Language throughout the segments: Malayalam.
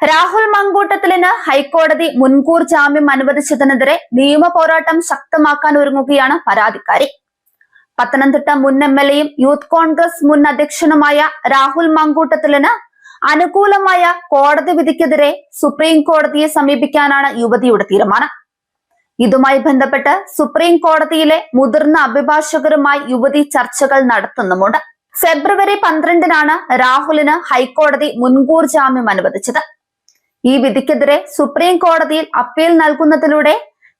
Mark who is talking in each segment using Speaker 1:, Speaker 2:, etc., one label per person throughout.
Speaker 1: രാഹുൽ മങ്കൂട്ടത്തിലിന് ഹൈക്കോടതി മുൻകൂർ ജാമ്യം അനുവദിച്ചതിനെതിരെ നിയമ പോരാട്ടം ശക്തമാക്കാൻ ഒരുങ്ങുകയാണ് പരാതിക്കാരി. പത്തനംതിട്ട മുൻ എം എൽ എയും യൂത്ത് കോൺഗ്രസ് മുൻ അധ്യക്ഷനുമായ രാഹുൽ മങ്കൂട്ടത്തിലിന് അനുകൂലമായ കോടതി വിധിക്കെതിരെ സുപ്രീം കോടതിയെ സമീപിക്കാനാണ് യുവതിയുടെ തീരുമാനം. ഇതുമായി ബന്ധപ്പെട്ട് സുപ്രീം കോടതിയിലെ മുതിർന്ന അഭിഭാഷകരുമായി യുവതി ചർച്ചകൾ നടത്തുന്നുമുണ്ട്. ഫെബ്രുവരി പന്ത്രണ്ടിനാണ് രാഹുലിന് ഹൈക്കോടതി മുൻകൂർ ജാമ്യം അനുവദിച്ചത്. ഈ വിധിക്കെതിരെ സുപ്രീം കോടതിയിൽ അപ്പീൽ നൽകുന്നതിലൂടെ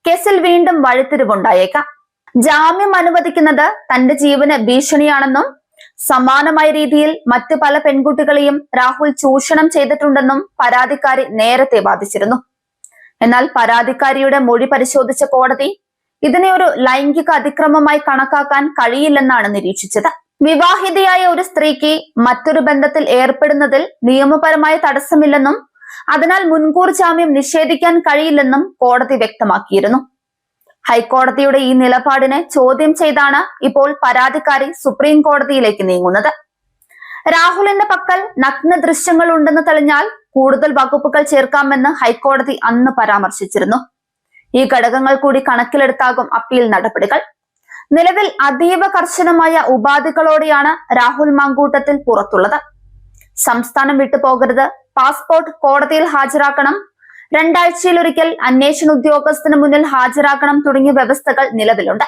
Speaker 1: കേസിൽ വീണ്ടും വഴിത്തിരിവുണ്ടായേക്കാം. ജാമ്യം അനുവദിക്കുന്നത് തന്റെ ജീവന് ഭീഷണിയാണെന്നും സമാനമായ രീതിയിൽ മറ്റു പല പെൺകുട്ടികളെയും രാഹുൽ ചൂഷണം ചെയ്തിട്ടുണ്ടെന്നും പരാതിക്കാരി നേരത്തെ വാദിച്ചിരുന്നു. എന്നാൽ പരാതിക്കാരിയുടെ മൊഴി പരിശോധിച്ച കോടതി ഇതിനെ ഒരു ലൈംഗിക അതിക്രമമായി കണക്കാക്കാൻ കഴിയില്ലെന്നാണ് നിരീക്ഷിച്ചത്. വിവാഹിതയായ ഒരു സ്ത്രീക്ക് മറ്റൊരു ബന്ധത്തിൽ ഏർപ്പെടുന്നതിൽ നിയമപരമായ തടസ്സമില്ലെന്നും അതിനാൽ മുൻകൂർ ജാമ്യം നിഷേധിക്കാൻ കഴിയില്ലെന്നും കോടതി വ്യക്തമാക്കിയിരുന്നു. ഹൈക്കോടതിയുടെ ഈ നിലപാടിനെ ചോദ്യം ചെയ്താണ് ഇപ്പോൾ പരാതിക്കാരി സുപ്രീം കോടതിയിലേക്ക് നീങ്ങുന്നത്. രാഹുലിന്റെ പക്കൽ നഗ്ന ദൃശ്യങ്ങൾ ഉണ്ടെന്ന് തെളിഞ്ഞാൽ കൂടുതൽ വകുപ്പുകൾ ചേർക്കാമെന്ന് ഹൈക്കോടതി അന്ന് പരാമർശിച്ചിരുന്നു. ഈ ഘടകങ്ങൾ കൂടി കണക്കിലെടുത്താകും അപ്പീൽ നടപടികൾ. നിലവിൽ അതീവ കർശനമായ ഉപാധികളോടെയാണ് രാഹുൽ മാങ്കൂട്ടത്തിൽ പുറത്തുള്ളത്. സംസ്ഥാനം വിട്ടു പോകരുത് പാസ്പോർട്ട് കോടതിയിൽ ഹാജരാക്കണം. രണ്ടാഴ്ചയിലൊരിക്കൽ അന്വേഷണ ഉദ്യോഗസ്ഥന് മുന്നിൽ ഹാജരാക്കണം തുടങ്ങിയ വ്യവസ്ഥകൾ നിലവിലുണ്ട്.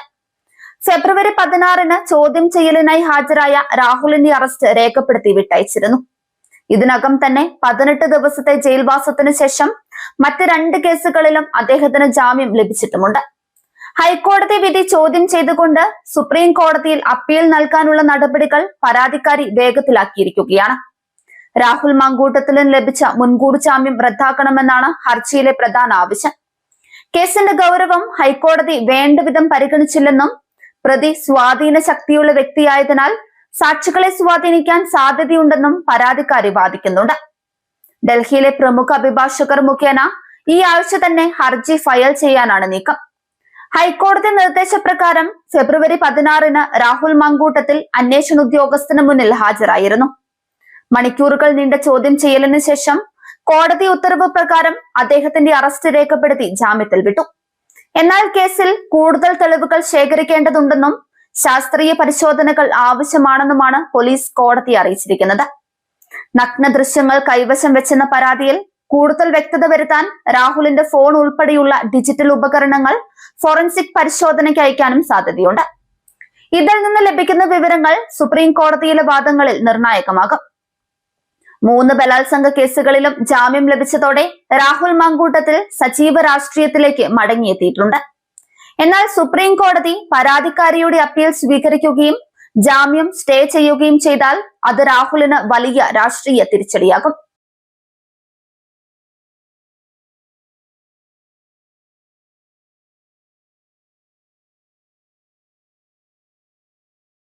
Speaker 1: ഫെബ്രുവരി പതിനാറിന് ചോദ്യം ചെയ്യലിനായി ഹാജരായ രാഹുലിന്റെ അറസ്റ്റ് രേഖപ്പെടുത്തി വിട്ടയച്ചിരുന്നു. ഇതിനകം തന്നെ പതിനെട്ട് ദിവസത്തെ ജയിൽവാസത്തിന് ശേഷം മറ്റ് രണ്ട് കേസുകളിലും അദ്ദേഹത്തിന് ജാമ്യം ലഭിച്ചിട്ടുമുണ്ട്. ഹൈക്കോടതി വിധി ചോദ്യം ചെയ്തുകൊണ്ട് സുപ്രീം കോടതിയിൽ അപ്പീൽ നൽകാനുള്ള നടപടികൾ പരാതിക്കാരി വേഗത്തിലാക്കിയിരിക്കുകയാണ്. രാഹുൽ മങ്കൂട്ടത്തിലും ലഭിച്ച മുൻകൂർ ജാമ്യം റദ്ദാക്കണമെന്നാണ് ഹർജിയിലെ പ്രധാന ആവശ്യം. കേസിന്റെ ഗൗരവം ഹൈക്കോടതി വേണ്ടവിധം പരിഗണിച്ചില്ലെന്നും പ്രതി സ്വാധീന ശക്തിയുള്ള വ്യക്തിയായതിനാൽ സാക്ഷികളെ സ്വാധീനിക്കാൻ സാധ്യതയുണ്ടെന്നും പരാതിക്കാരി വാദിക്കുന്നുണ്ട്. ഡൽഹിയിലെ പ്രമുഖ അഭിഭാഷകർ മുഖേന ഈ ആഴ്ച തന്നെ ഹർജി ഫയൽ ചെയ്യാനാണ് നീക്കം. ഹൈക്കോടതി നിർദ്ദേശപ്രകാരം ഫെബ്രുവരി പതിനാറിന് രാഹുൽ മങ്കൂട്ടത്തിൽ അന്വേഷണ ഉദ്യോഗസ്ഥന് മുന്നിൽ ഹാജരായിരുന്നു. മണിക്കൂറുകൾ നീണ്ട ചോദ്യം ചെയ്യലിന് ശേഷം കോടതി ഉത്തരവ് പ്രകാരം അദ്ദേഹത്തിന്റെ അറസ്റ്റ് രേഖപ്പെടുത്തി ജാമ്യത്തിൽ വിട്ടു. എന്നാൽ കേസിൽ കൂടുതൽ തെളിവുകൾ ശേഖരിക്കേണ്ടതുണ്ടെന്നും ശാസ്ത്രീയ പരിശോധനകൾ ആവശ്യമാണെന്നുമാണ് പോലീസ് കോടതി അറിയിച്ചിരിക്കുന്നത്. നഗ്ന ദൃശ്യങ്ങൾ കൈവശം വെച്ചെന്ന പരാതിയിൽ കൂടുതൽ വ്യക്തത വരുത്താൻ രാഹുലിന്റെ ഫോൺ ഉൾപ്പെടെയുള്ള ഡിജിറ്റൽ ഉപകരണങ്ങൾ ഫോറൻസിക് പരിശോധനയ്ക്ക് അയക്കാനും സാധ്യതയുണ്ട്. ഇതിൽ നിന്ന് ലഭിക്കുന്ന വിവരങ്ങൾ സുപ്രീം കോടതിയിലെ വാദങ്ങളിൽ നിർണായകമാകും. മൂന്ന് ബലാത്സംഗ കേസുകളിലും ജാമ്യം ലഭിച്ചതോടെ രാഹുൽ മങ്കൂട്ടത്തിൽ സജീവ രാഷ്ട്രീയത്തിലേക്ക് മടങ്ങിയെത്തിയിട്ടുണ്ട്. എന്നാൽ സുപ്രീം കോടതി പരാതിക്കാരിയുടെ അപ്പീൽ സ്വീകരിക്കുകയും ജാമ്യം സ്റ്റേ ചെയ്യുകയും ചെയ്താൽ അത് രാഹുലിന് വലിയ രാഷ്ട്രീയ തിരിച്ചടിയാകും.